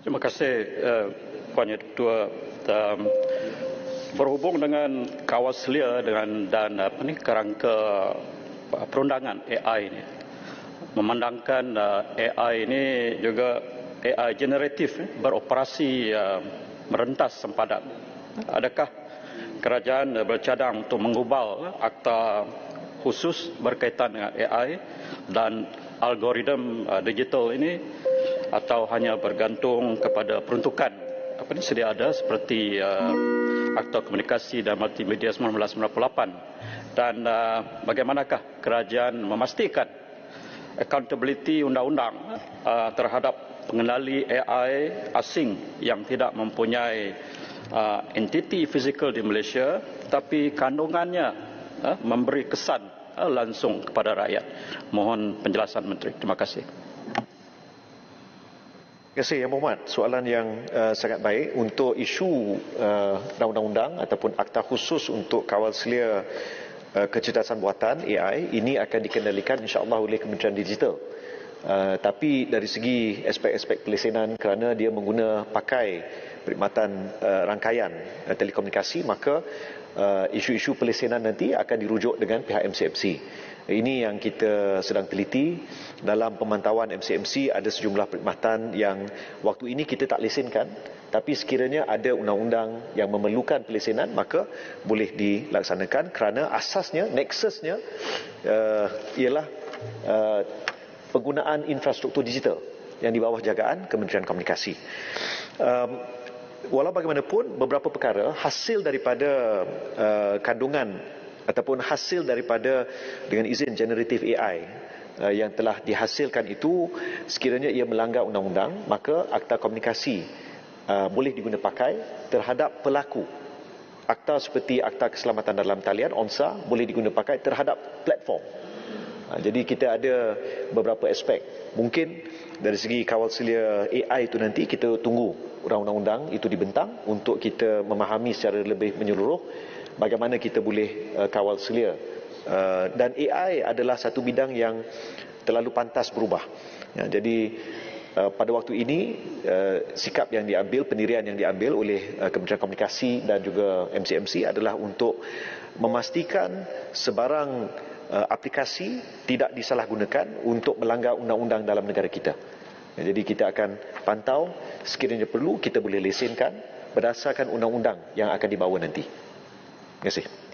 Terima kasih uh, Puan Ketua um, berhubung dengan kawas selia dengan dan apa ni kerangka uh, perundangan AI ini memandangkan uh, AI ini juga AI generatif eh, beroperasi uh, merentas sempadan. Adakah kerajaan uh, bercadang untuk mengubal uh, akta khusus berkaitan dengan AI dan algoritma uh, digital ini atau hanya bergantung kepada peruntukan apa ni sedia ada seperti uh, Akta Komunikasi dan Multimedia 1998 dan uh, bagaimanakah kerajaan memastikan accountability undang-undang uh, terhadap pengendali AI asing yang tidak mempunyai uh, entiti fizikal di Malaysia tapi kandungannya uh, memberi kesan uh, langsung kepada rakyat. Mohon penjelasan Menteri. Terima kasih. Terima kasih Yang Muhammad. Soalan yang uh, sangat baik untuk isu uh, undang-undang ataupun akta khusus untuk kawal selia uh, kecerdasan buatan AI ini akan dikendalikan insya-Allah oleh Kementerian Digital. Uh, tapi dari segi aspek-aspek pelesenan kerana dia mengguna pakai perkhidmatan uh, rangkaian uh, telekomunikasi maka uh, isu-isu pelesenan nanti akan dirujuk dengan pihak MCMC. Ini yang kita sedang teliti dalam pemantauan MCMC ada sejumlah perkhidmatan yang waktu ini kita tak lesenkan tapi sekiranya ada undang-undang yang memerlukan pelesenan maka boleh dilaksanakan kerana asasnya nexusnya uh, ialah uh, penggunaan infrastruktur digital yang di bawah jagaan Kementerian Komunikasi. Um, walau bagaimanapun beberapa perkara hasil daripada uh, kandungan ataupun hasil daripada dengan izin generative AI uh, yang telah dihasilkan itu sekiranya ia melanggar undang-undang maka akta komunikasi uh, boleh diguna pakai terhadap pelaku akta seperti akta keselamatan dalam talian ONSA boleh diguna pakai terhadap platform jadi kita ada beberapa aspek. Mungkin dari segi kawal selia AI itu nanti kita tunggu undang-undang itu dibentang untuk kita memahami secara lebih menyeluruh bagaimana kita boleh uh, kawal selia uh, dan AI adalah satu bidang yang terlalu pantas berubah. Ya, jadi uh, pada waktu ini sikap yang diambil pendirian yang diambil oleh Kementerian Komunikasi dan juga MCMC adalah untuk memastikan sebarang aplikasi tidak disalahgunakan untuk melanggar undang-undang dalam negara kita ya, jadi kita akan pantau sekiranya perlu kita boleh lesenkan berdasarkan undang-undang yang akan dibawa nanti. Terima kasih.